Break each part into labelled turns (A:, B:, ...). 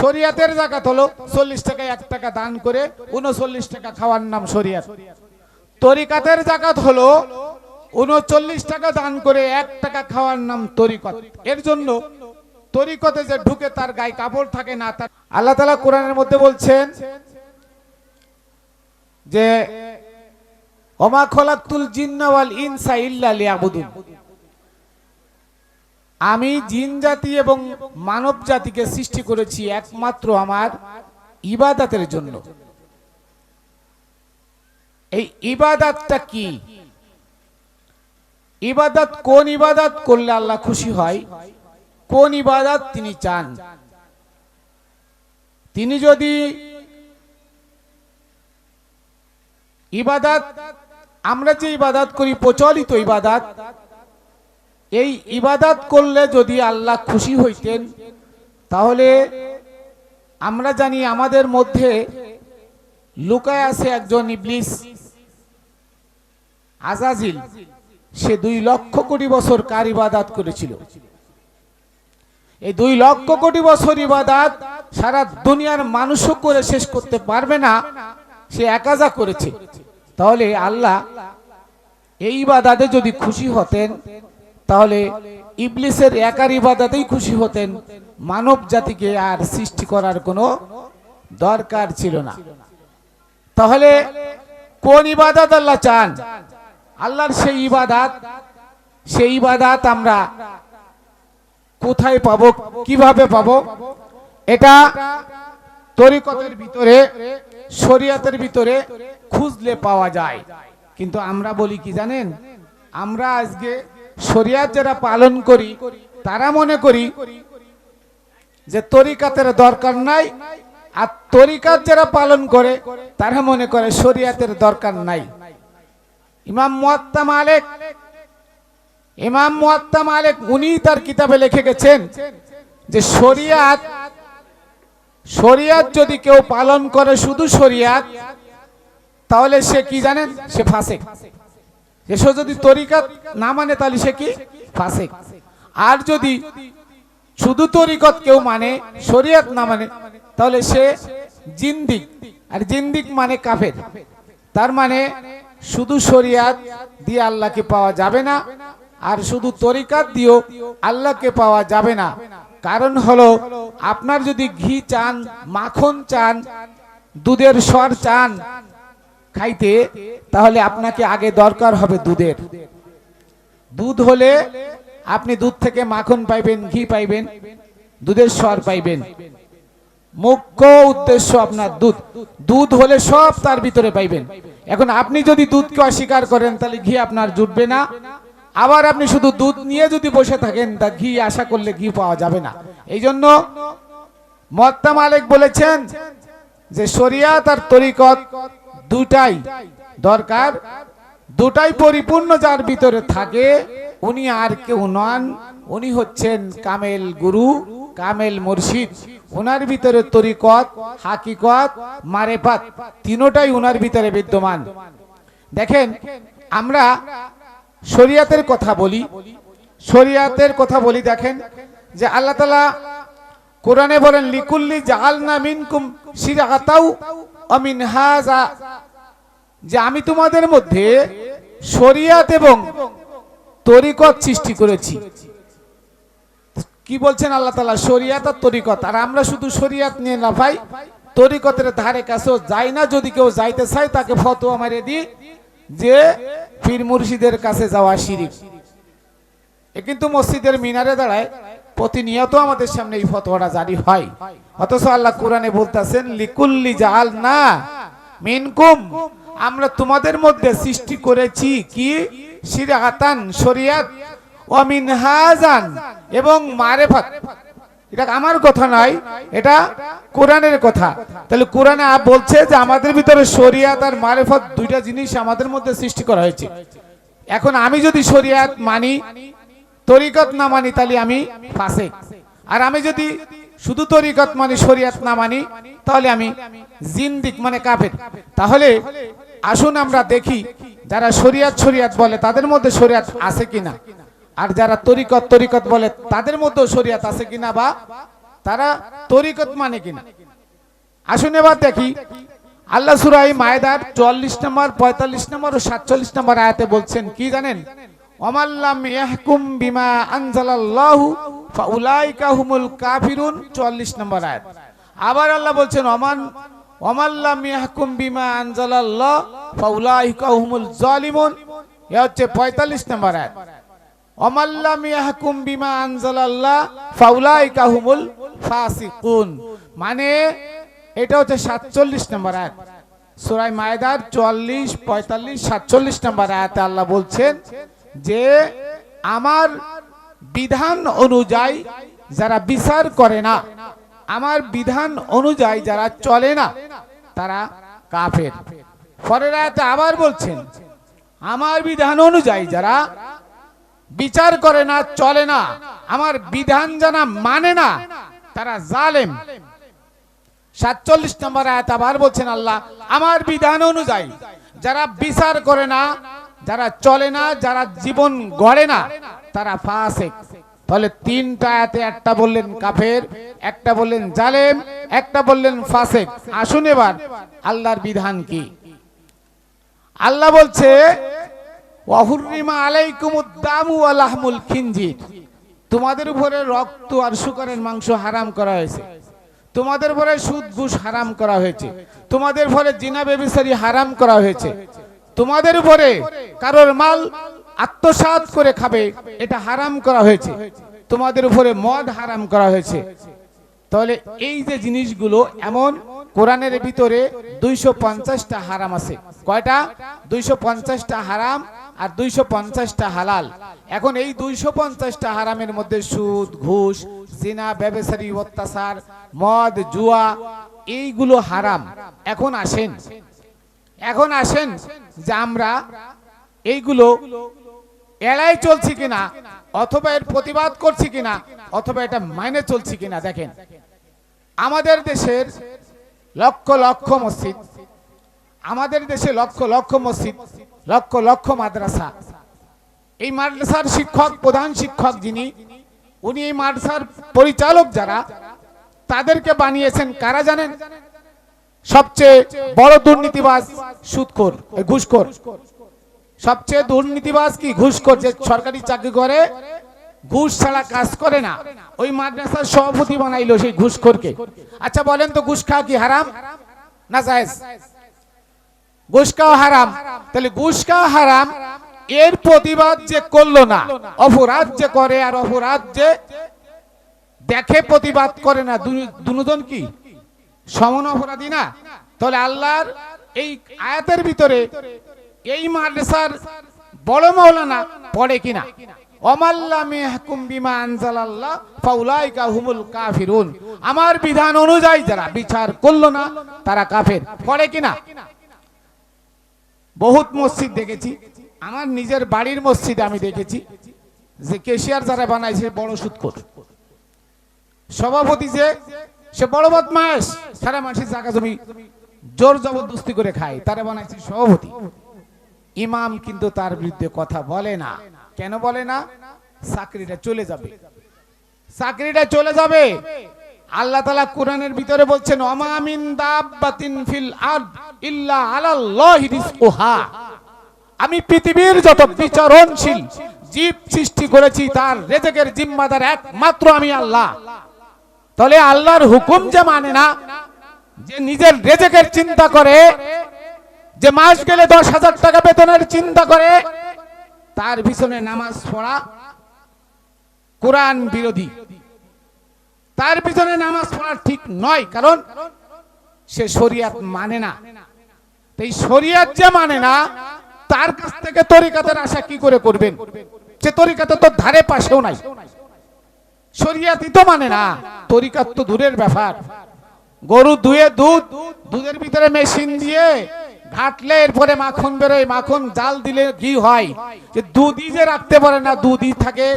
A: শরিয়াতের জাকাত হলো চল্লিশ টাকা, এক টাকা দান করে উনচল্লিশ টাকা খাওয়ার নাম শরিয়াত। তরিকাতের জাকাত হলো উনচল্লিশ টাকা দান করে এক টাকা খাওয়ার নাম তরিকত। এর জন্য তরিকতে যে ঢুকে তার গায়ে কাপড় থাকে না, তার আল্লাহ তালা কোরআনের মধ্যে বলছেন যে, ওমা খোলাকুল জিন্নাওয়াল ইনসা ইল্লা লিয়াবুদুন। আমি জিন জাতি এবং মানব জাতিকে সৃষ্টি করেছি একমাত্র আমার ইবাদাতের জন্য। এই ইবাদাতটা কি? ইবাদত কোন ইবাদাত করলে আল্লাহ খুশি হয়? কোন ইবাদত তিনি চান? তিনি যদি ইবাদাত, আমরা যে ইবাদাত করি, প্রচলিত ইবাদত এই ইবাদাত করলে যদি আল্লাহ খুশি হইতেন, তাহলে আমরা জানি আমাদের মধ্যে লুকায় আছে একজন ইবলিস আজাজিল। সে দুই লক্ষ কোটি বছর কার ইবাদাত করেছিল? এই দুই লক্ষ কোটি বছর ইবাদাত সারা দুনিয়ার মানুষও করে শেষ করতে পারবে না, সে একাজা করেছে। তাহলে আল্লাহ এই ইবাদাতে যদি খুশি হতেন তাহলে ইবলিসের একার ইবাদাতেই খুশি হতেন। মানব জাতিকে আর সৃষ্টি করার কোনো দরকার ছিল না। তাহলে কোন ইবাদাত আল্লাহ চান? আল্লাহর সেই ইবাদাত সেই ইবাদাত আমরা কোথায় পাবো, কীভাবে পাবো? এটা তরিকতের ভিতরে, শরিয়াতের ভিতরে খুঁজলে পাওয়া যায়। কিন্তু আমরা বলি কি জানেন? আমরা আজকে শরিয়াত যারা পালন করি, তারা মনে করি যে তরিকাতের দরকার নাই, আর তরিকাত যারা পালন করে, তারা মনে করে শরিয়াতের দরকার নাই। ইমাম মুয়াত্তা মালিক, ইমাম মুয়াত্তা মালিক, উনি তার কিতাবে লিখে গেছেন যে শরিয়াত শরিয়াত যদি কেউ পালন করে শুধু শরিয়াত, তাহলে সে কি জানেন? সে ফাসেক। এসব যদি তরিকাত না মানে তাহলে সে কি? ফাসেক। আর যদি শুধু তরিকত কেউ মানে শরিয়াত না মানে তাহলে সে জিন্দিক। আর জিন্দিক মানে কাফের। তার মানে শুধু শরিয়াত দিয়ে আল্লাহকে পাওয়া যাবে না, আর শুধু তরিকাত দিয়েও আল্লাহকে পাওয়া যাবে না। কারণ হলো, আপনার যদি ঘি চান, মাখন চান, দুধের স্বর চান খাইতে, তাহলে আপনাকে আগে দরকার হবে দুধের। দুধ হলে আপনি দুধ থেকে মাখন পাইবেন, ঘি পাইবেন, দুধের স্বর পাইবেন। মুখ্য উদ্দেশ্য আপনার দুধ। দুধ হলে সব তার ভিতরে পাইবেন। এখন আপনি যদি দুধকে অস্বীকার করেন, তাহলে ঘি আপনার জুটবে না। আবার আপনি শুধু দুধ নিয়ে যদি বসে থাকেন, তা ঘি আশা করলে ঘি পাওয়া যাবে না। এই জন্য মত্তা মালিক বলেছেন যে, শরিয়াত আর তরিকত দুটাই দরকার, দুটাই পরিপূর্ণ যার ভিতরে থাকে, উনি আর কেউ নন। উনি হচ্ছেন কামেল গুরু, কামেল মুর্শিদ। ওনার ভিতরে তরিকত, হাকিকত, মারেফাত, তিনোটাই ওনার ভিতরে বিদ্যমান। দেখেন, আমরা শরিয়াতের কথা বলি। শরিয়াতের কথা বলি, দেখেন, যে আল্লাহ তালা কোরআনে বলেন, লিকুল্লি জাহালনা মিনকুম সিরাতাও আমিন হাজা, যে আমি তোমাদের মধ্যে শরিয়াত এবং তরিকত সৃষ্টি করেছি। কি বলছেন আল্লাহ তালা শরিয়াত আর তরিকত। আর আমরা শুধু শরিয়াত নিয়ে না ভাই, তরিকতের ধারে কাছেও যাই না। যদি কেউ যাইতে চায়, তাকে ফতোয়া মারিয়ে দিই যে পীর মুর্শিদের কাছে যাওয়া শিরিক। এ কিন্তু মসজিদের মিনারে দাঁড়ায় প্রতিনিয়ত আমাদের সামনে এই ফতোয়াটা জারি হয়। অথচ আল্লাহ কোরআনে বলতেছেন, লিকুল্লি জাল না মিনকুম। আমরা তোমাদের মধ্যে সৃষ্টি করেছি কি? সিরাতান, শরিয়াত। ও মিনহাজান, এবং মারেফাত। এটা আমার কথা নয়, এটা কোরআনের কথা। তাহলে কোরআনে বলছে যে আমাদের ভিতরে শরিয়াত আর মারেফত দুইটা জিনিস আমাদের মধ্যে সৃষ্টি করা হয়েছে। এখন আমি যদি শরিয়াত মানি তরিকত না মানি তাহলে আমি ফাসেক আর আমি যদি শুধু তরিকত মানি শরিয়াত না মানি, তাহলে আমি জিন্দিক মানে কাফের। তাহলে আসুন আমরা দেখি যারা শরিয়াত শরিয়াত বলে, তাদের মধ্যে শরিয়াত আছে কিনা? আর যারা তরিকত তরিকত বলে, তাদের মধ্যেও শরিয়াত আছে কিনা বা তারা তরিকত মানে কিনা? আসুন এবার দেখি। আল্লাহ সুরাই মায়দার চুয়াল্লিশ নম্বর, পঁয়তাল্লিশ নম্বর ও সাতচল্লিশ নম্বর আয়াতে বলছেন, কি জানেন? বিমা কাফিরুন, চুয়াল্লিশ নম্বর আয়াত। আবার আল্লাহ বলছেন অমান বিমা হচ্ছে পঁয়তাল্লিশ নম্বর বিমা ফাসিকুন মানে এটা হচ্ছে সাতচল্লিশ নম্বর আয়াত। সুরাই মায়দার চুয়াল্লিশ, পঁয়তাল্লিশ, সাতচল্লিশ নম্বর আয়াতে আল্লাহ বলছেন যে আমার বিধান অনুযায়ী যারা বিচার করে না, আমার বিধান অনুযায়ী যারা চলে না, তারা কাফের। পরের আয়াতে আবার বলছেন, আমার বিধান অনুযায়ী যারা বিচার করে না, চলে না, আমার বিধান জানা মানে না, তারা জালেম। সাতচল্লিশ নম্বর আয়াত আবার বলছেন আল্লাহ, আমার বিধান অনুযায়ী যারা বিচার করে না যারা চলে না, যারা জীবন গড়ে না, তারা ফাসেক। তাহলে তিনটা আয়াতে একটা বললেন কাফের, একটা বললেন জালেম, একটা বললেন ফাসেক। আসুন এবার, আল্লাহর বিধান কি? আল্লাহ বলছে তোমাদের উপরে রক্ত আর শুকরের মাংস হারাম করা হয়েছে। তোমাদের উপরে সুদ হারাম করা হয়েছে। তোমাদের উপরে জিনা বেবিসারি হারাম করা হয়েছে। তোমাদের উপরে কারোর মাল আত্মসাৎ করে খাবে, এটা হারাম করা হয়েছে। তোমাদের উপরে মদ হারাম করা হয়েছে। তাহলে এই যে জিনিসগুলো এমন, কোরআনের ভিতরে দুইশো পঞ্চাশটা হারাম আছে। কয়টা? দুইশো পঞ্চাশটা হারাম আর দুইশো পঞ্চাশটা হালাল। এখন এই দুইশো পঞ্চাশটা হারামের মধ্যে সুদ, ঘুষ, জিনা, ব্যবসায়ী, অত্যাচার, মদ, জুয়া, এইগুলো হারাম। এখন আসেন। এখন আসেন যে আমরা এইগুলো এড়াই চলছি কিনা, অথবা এর প্রতিবাদ করছি কিনা, অথবা এটা মাইনে চলছি কিনা, দেখেন। আমাদের দেশের লক্ষ লক্ষ মসজিদ, আমাদের দেশে লক্ষ লক্ষ মসজিদ, লক্ষ লক্ষ মাদ্রাসা। এই মাদ্রাসার শিক্ষক, প্রধান শিক্ষক যিনি, উনি এই মাদ্রাসার পরিচালক যারা, তাদেরকে বানিয়েছেন কারা জানেন? সবচেয়ে বড় দুর্নীতিবাজ সুদখোর ঘুষখোর। সবচেয়ে দুর্নীতিবাজ কি ঘুষখোর যে সরকারি চাকরি করে? ঘুষ ছাড়া কাজ করে না। ওই মাদ্রাসার সভাপতি বানাইলো সেই ঘুষখোরকে। আচ্ছা বলেন তো ঘুষ খাওয়া কি হারাম? না, জায়েজ। ঘুষ খাওয়া হারাম। তাহলে ঘুষ খাওয়া হারাম, এর প্রতিবাদ যে করল না, অপরাধ যে করে আর অপরাধ যে দেখে প্রতিবাদ করে না দু- দুজন কি? সমান অপরাধী না। তাহলে আল্লাহর এই আয়াতের ভিতরে এই মাদ্রাসার বড় মাওলানা পড়ে কিনা? আমার বিধান অনুযায়ী যারা বিচার করল না, তারা কাফের। পড়ে কিনা? বহুত মসজিদ দেখেছি। আমার নিজের বাড়ির মসজিদে আমি দেখেছি। যে কেশিয়ার যারা বানাইছে, বড় সুৎকর সভাপতি যে সে বড় বদমাস সারা মানুষের জায়গা জমি জোর জবরদস্তি করে খায়। তারা বানাইছে সভাপতি। ইমাম কিন্তু তার বিরুদ্ধে কথা বলে না। কেন বলে না? চাকরিটা চলে যাবে। চাকরিটা চলে যাবে। আল্লাহ তালা কোরআনের ভিতরে বলছেন অমামিন দাব্বাতিন ফিল আরদ ইল্লা আলাল্লাহি আমি পৃথিবীর যত বিচরণশীল জীব সৃষ্টি করেছি, তার রেজেকের জিম্মাদার একমাত্র আমি আল্লাহ। তাহলে আল্লাহর হুকুম যে মানে না, যে নিজের রেজেকের চিন্তা করে, যে মাস গেলে দশ হাজার টাকা বেতনের চিন্তা করে, তার পিছনে নামাজ পড়া কোরআন বিরোধী। তার পিছনে নামাজ পড়া ঠিক নয়, কারণ সে শরিয়াত মানে না। এই শরিয়াত যে মানে না, তার কাছ থেকে তরিকাতের আশা কি করে করবেন? সে তরিকাতে তো ধারে পাশেও নাই। শরিয়াতই তো মানে না তরিকাত তো দূরের ব্যাপার। গরু দুয়ে দুধ, দুধের ভিতরে মেশিন দিয়ে ঘাটলে এরপরে মাখন বেরোয়, মাখন জাল দিলে ঘি হয়? যে দুধই যে রাখতে পারে না, দুধই থাকে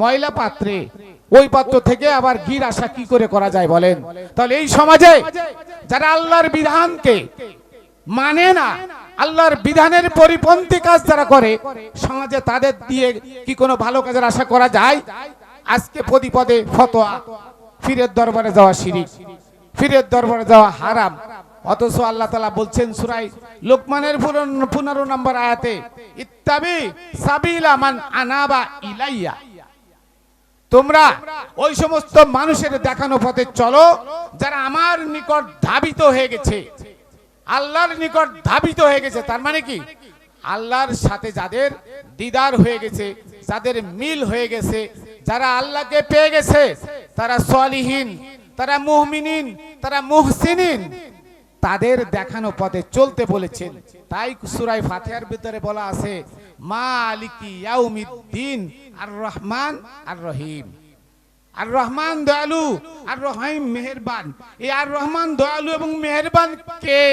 A: ময়লা পাত্রে। ওই পাত্র থেকে আবার ঘির আশা কি করে করা যায় বলেন? তাহলে এই সমাজে যারা আল্লাহর বিধানকে মানে না, আল্লাহর বিধানের পরিপন্থী কাজ যারা করে, সমাজে তাদের দিয়ে কি কোনো ভালো কাজের আশা করা যায়? আজকে পদে পদে ফতোয়া। ফিরের দরবারে যাওয়া শিরিক। ফিরের দরবারে যাওয়া হারাম। অথচ আল্লাহ তালা বলছেন সুরাই লোকমানের পনেরো নম্বর আয়াতে, ইত্তাবি সাবিলা মান আনাবা ইলাইয়া। তোমরা ওই সমস্ত মানুষের দেখানো পথে চলো, যারা আমার নিকট ধাবিত হয়ে গেছে। আল্লাহর নিকট ধাবিত হয়ে গেছে, তার মানে কি? আল্লাহর সাথে যাদের দিদার হয়ে গেছে, যাদের মিল হয়ে গেছে যারা আল্লাহকে পেয়ে গেছে, তারা সলিহীন, তারা মুহমিনিন তারা মুহসিনিন, তাদের দেখানো পথে চলতে বলেছেন। তাই সুরাই ফাতিহার ভিতরে বলা আছে, মালিকি ইয়াউমিদ্দিন আর রহমান আর রহিম আর রহমান দয়ালু আর রহিম মেহেরবান। এই আর রহমান দয়ালু এবং মেহেরবান কে?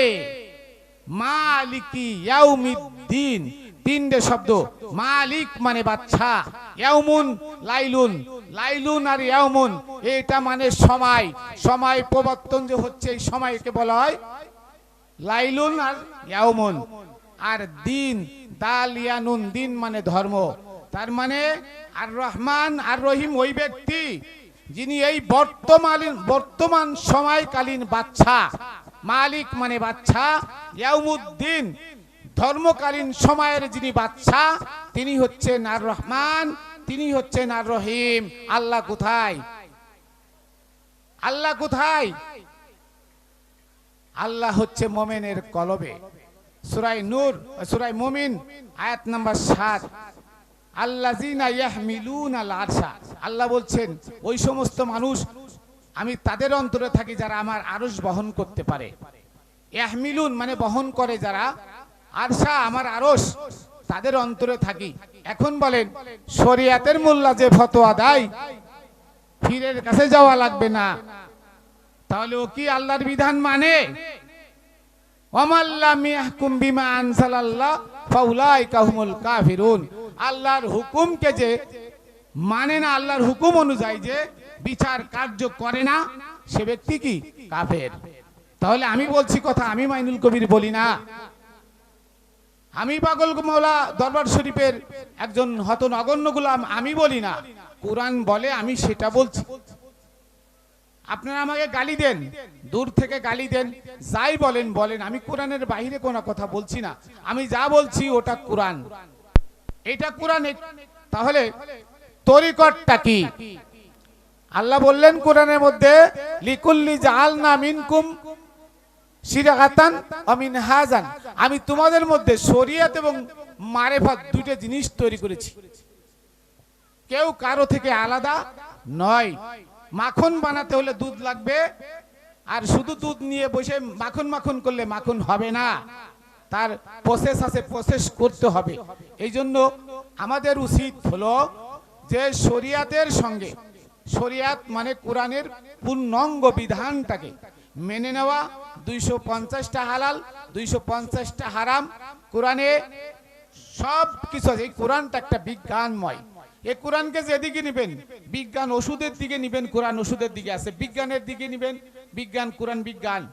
A: মা মালিকি ইয়াউমিদ্দিন তিনটে শব্দ। মালিক মানে বাচ্চা। ইয়াউমুন লাইলুন। লাইলুন আর ইয়াউমুন এটা মানে সময়। সময় প্রবর্তন যে হচ্ছে, এই সময়কে বলা হয় লাইলুন আর ইয়াউমুন আর দিন, দাল ইয়ানুন দিন মানে ধর্ম। তার মানে আর রহমান, আর রহিম ওই ব্যক্তি যিনি এই বর্তমান বর্তমান সময়কালীন বাচ্চা। মালিক মানে বাচ্চা। ইয়াউমুদ্দিন ধর্মকালীন সময়ের যিনি বাচ্চা তিনি হচ্ছেন আর রহমান, তিনি হচ্ছেন আর রহিম। আল্লাহ কোথায়? আল্লাহ কোথায়? আল্লাহ হচ্ছে মোমেনের কলবে। সুরাই নূর সুরাই মুমিন, আয়াত নাম্বার সাত। আল্লাজিনা ইয়াহমিলুন আল আরশা আল্লাহ বলছেন, ওই সমস্ত মানুষ, আমি তাদের অন্তরে থাকি যারা আমার আরশ বহন করতে পারে। ইয়াহমিলুন মানে বহন করে যারা আরশা, আমার আরশ, তাদের অন্তরে থাকি। এখন বলেন, শরিয়াতের মোল্লা যে ফতোয়া দেয় ফিরের কাছে যাওয়া লাগবে না। তাহলে ও কি আল্লাহর বিধান মানে? আল্লাহর হুকুমকে যে মানে না, আল্লাহর হুকুম অনুযায়ী যে বিচার কার্য করে না, সে ব্যক্তি কি? কাফের। তাহলে আমি বলছি কথা, আমি মাইনুল কবির বলি না। আমি পাগল মৌলা দরবার শরীফের একজন হত নগণ্য গুলাম, আমি বলি না। কোরআন বলে, আমি সেটা বলছি। আপনারা আমাকে গালি দেন, দূর থেকে গালি দেন, যাই বলেন বলেন। আমি কোরআনের বাইরে কোনো কথা বলছি না। আমি যা বলছি, ওটা কোরআন। এটা কোরআন তাহলে তরিকটটা কি? আল্লাহ বললেন কোরআনের মধ্যে, লিকুল্লি জাহালনা মিনকুম সিরাগাতান অমিন হাজান। আমি তোমাদের মধ্যে শরিয়াত এবং মারেফাত দুটো জিনিস তৈরি করেছি। কেউ কারও থেকে আলাদা নয়। মাখন বানাতে হলে দুধ লাগবে, আর শুধু দুধ নিয়ে বসে মাখন মাখন করলে মাখন হবে না। তার প্রসেস আছে প্রসেস করতে হবে। এই জন্য আমাদের উচিত হলো যে শরিয়াতের সঙ্গে, শরিয়াত মানে কোরআনের পূর্ণাঙ্গ বিধানটাকে মেনে নেওয়া, দুইশো পঞ্চাশটা হালাল, দুইশো পঞ্চাশটা হারাম। কোরআনে সব কিছু আছে। এই কোরআনটা একটা বিজ্ঞানময়। এই কোরআনকে যেদিকে নেবেন, বিজ্ঞান ওষুধের দিকে নেবেন, কোরআন ওষুধের দিকে আছে। বিজ্ঞানের দিকে নেবেন, বিজ্ঞান, কোরআন, বিজ্ঞান।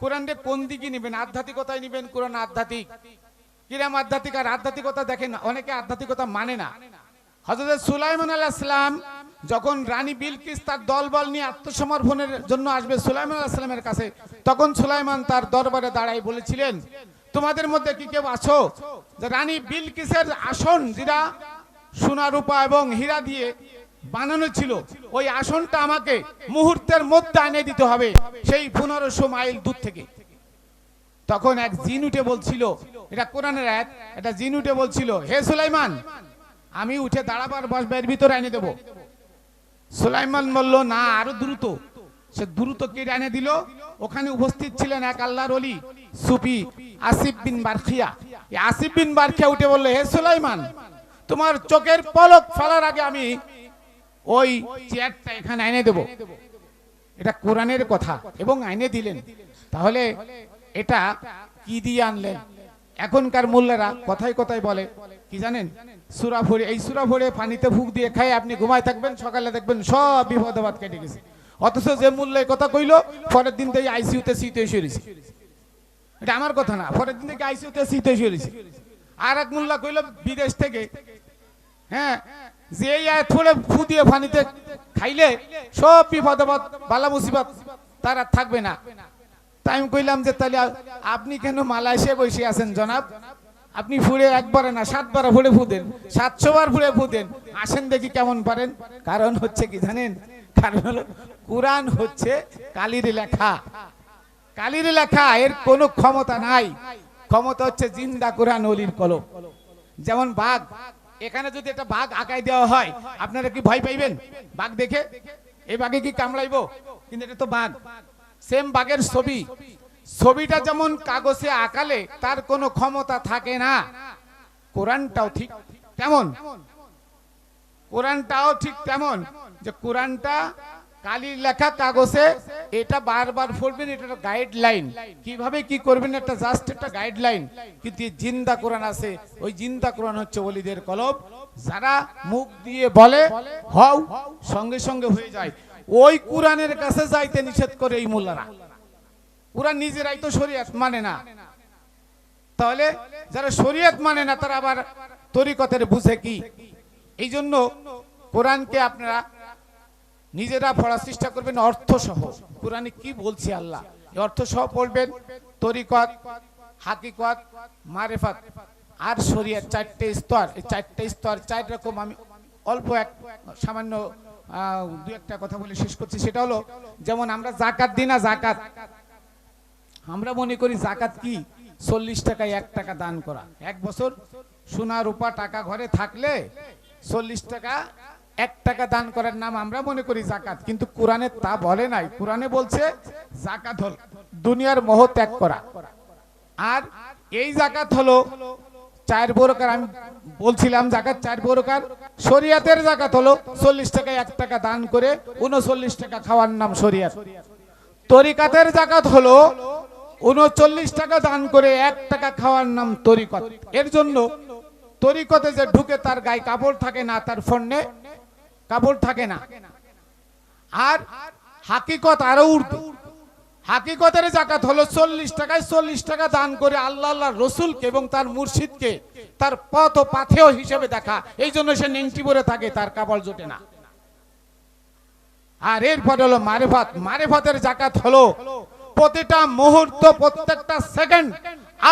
A: কোরআনকে কোন দিকে নেবেন? আধ্যাত্মিকতায় নেবেন, কোরআন আধ্যাত্মিক। কিরাম আধ্যাত্মিক আর আধ্যাত্মিকতা দেখেন, অনেকে আধ্যাত্মিকতা মানে না। হজরত সুলাইমান আলাইসালাম যখন রানী বিলকিস তার দলবল নিয়ে আত্মসমর্পণের জন্য আসবে সুলাইমান আলাইসালামের কাছে, তখন সুলাইমান তার দরবারে দাঁড়াই বলেছিলেন, তোমাদের মধ্যে কি কেউ আছো? যে রানী বিলকিসের আসন যেটা সোনা, রূপা এবং হীরা দিয়ে বানানো ছিল, ওই আসনটা আমাকে মুহূর্তের মধ্যে এনে দিতে হবে, সেই পনেরোশো মাইল দূর থেকে। তখন এক জিন উঠে বলছিল, এটা কোরআনের এক এটা জিন উঠে বলছিল, হে সুলাইমান, আমি উঠে দাঁড়াবার বসবের ভিতরে এনে দেব। সুলাইমান বলল, না, আরও দ্রুত। সে দ্রুত কেটে এনে দিল। ওখানে উপস্থিত ছিলেন এক আল্লাহর অলি সুফি Asif bin Barkhiya Asif bin Barkhiya উঠে বলল, হে সুলাইমান, তোমার চোখের পলক ফেলার আগে আমি ওই চেয়ারটা এখানে এনে দেব। এটা কোরআনের কথা এবং আইনে দিলেন। তাহলে এটা কি দিয়ে আনলেন? এখনকার মূল্যেরা কথায় কথায় বলে, কি জানেন? সুরা ভরে এই সুরা ভরে পানিতে ফুক দিয়ে খাই আপনি ঘুমায় থাকবেন সকালে দেখবেন সব বিপদ বাদ কেটে গেছে। অথচ যে মূল্যে কথা কইলো পরের দিন থেকে আইসিউতে শীত এসে রয়েছে এটা আমার কথা না পরের দিন থেকে আইসিউতে শীত এসে রয়েছে আর এক মোল্লা কইলো বিদেশ থেকে হ্যাঁ যে আয়াত ফু দিয়ে ফানিতে খাইলে সব বিপদ আপদ, বালা মুসিবত তার থাকবে না। তাই আমি কইলাম যে তাহলে আপনি কেন মালয়েশিয়া বসে আছেন জনাব? আপনি ফুড়ে একবারে না, সাতবার ফুড়ে ফু দেন সাতশো বার ফুড়ে ফু দেন আসেন দেখি কেমন পারেন। কারণ হচ্ছে কি জানেন? কারণ হলো কোরআন হচ্ছে কালির লেখা। কালির লেখা, এর কোনো ক্ষমতা নাই। ক্ষমতা হচ্ছে জিন্দা কোরআন অলির কলম। যেমন বাঘ, এখানে যদি একটা বাঘ আঁকাই দেওয়া হয়, আপনারা কি ভয় পাইবেন? বাঘ দেখে? এই বাঘে কি কামড়াইবো? কিন্তু এটা তো বাঘ। সেম বাঘের ছবি। ছবিটা যেমন কাগজে আঁকালে তার কোনো ক্ষমতা থাকে না। কোরআনটাও ঠিক তেমন। কোরআনটাও ঠিক তেমন যে কোরআনটা কালির লেখা কাগজে, এটা বারবার পড়বেন, এটা গাইডলাইন কীভাবে কি করবেন একটা জাস্ট একটা গাইডলাইন কিন্তু জিন্দা কোরআন আছে, ওই জিন্দা কোরআন হচ্ছে ওলিদের কলব। যারা মুখ দিয়ে বলে, হও, সঙ্গে সঙ্গে হয়ে যায়। ওই কোরআনের কাছে যাইতে নিষেধ করে এই মোল্লারা। কোরআন নিজেরাই তো শরীয়ত মানে না। তাহলে যারা শরীয়ত মানে না, তারা আবার তরিকতের বুঝে কি? এই জন্য কোরআনকে আপনারা নিজেরা পড়ার চেষ্টা করবেন অর্থ সহ কোরআনে কি বলছে আল্লাহ? অর্থ সহ পড়বেন, তরিকত, হাকিকত, মারেফাত আর শরিয়াত চারটে স্তর। এই চারটে স্তর, চার রকম আমি অল্প এক, সামান্য দু একটা কথা বলে শেষ করছি। সেটা হলো, যেমন আমরা জাকাত দিই না জাকাত আমরা মনে করি জাকাত কি? চল্লিশ টাকায় এক টাকা দান করা। এক বছর সোনা, রূপা, টাকা ঘরে থাকলে চল্লিশ টাকা, এক টাকা দান করার নাম আমরা মনে করি জাকাত। কিন্তু কোরআনে তা বলে নাই। কোরআনে বলছে জাকাত হল দুনিয়ার মোহ ত্যাগ করা। আর এই জাকাত হলো চার প্রকার আমি বলছিলাম জাকাত চার প্রকার শরিয়াতের জাকাত হলো চল্লিশ টাকায় এক টাকা দান করে, উনচল্লিশ টাকা খাওয়ার নাম শরিয়াত। তরিকাতের জাকাত হলো উনচল্লিশ টাকা দান করে এক টাকা খাওয়ার নাম তরিকত। এর জন্য তরিকতে যে ঢুকে তার গায়ে কাপড় থাকে না, তার ফন্নে কাপড় থাকে না। আর হাকিকত আরও উর্দু। হাকিকতের জাকাত হলো চল্লিশ টাকায় চল্লিশ টাকা দান করে আল্লাহ আল্লাহ রসুলকে এবং তার মুর্শিদকে তার পথ ও পাথেয় হিসেবে দেখা। এই জন্য সে নেংটি পরে থাকে, তার কাপড় জোটে না। আর এরপরে হলো মারেফাত। মারেফাতের জাকাত হলো প্রতিটা মুহূর্ত, প্রত্যেকটা সেকেন্ড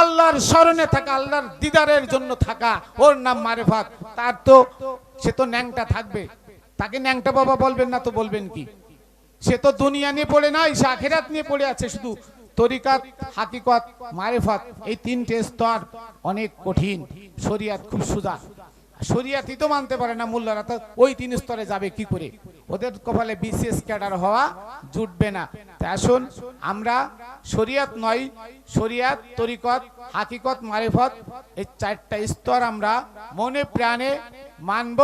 A: আল্লাহর স্মরণে থাকা, আল্লাহর দিদারের জন্য থাকা। ওর নাম মারেফাত। তার তো, সে তো ন্যাংটা থাকবে। তাকে ন্যাংটা বাবা বলবেন না তো বলবেন কি? সে তো দুনিয়া নিয়ে পড়ে নাই সে আখেরাত নিয়ে পড়ে আছে। শুধু তরিকাত, হাকিকত, মারেফাত, এই তিনটে স্তর অনেক কঠিন। শরিয়াত খুব সুজা। শরিয়াতই তো মানতে পারে না, মোল্লারা তো ওই তিন স্তরে যাবে কি করে? ওদের কপালে বিশেষ ক্যাডার হওয়া জুটবে না। আসুন, আমরা শরিয়াত নয়, শরিয়াত, তরিকত, হাকিকত, মারেফত, এই চারটা স্তর আমরা মনে প্রাণে মানব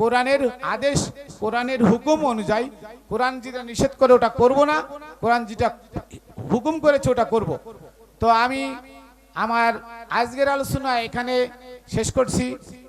A: কোরআনের আদেশ, কোরআনের হুকুম অনুযায়ী, কোরআন যেটা নিষেধ করে ওটা করব না, কোরআন যেটা হুকুম করেছে ওটা করব। তো আমি আমার আজকের আলোচনা এখানে শেষ করছি।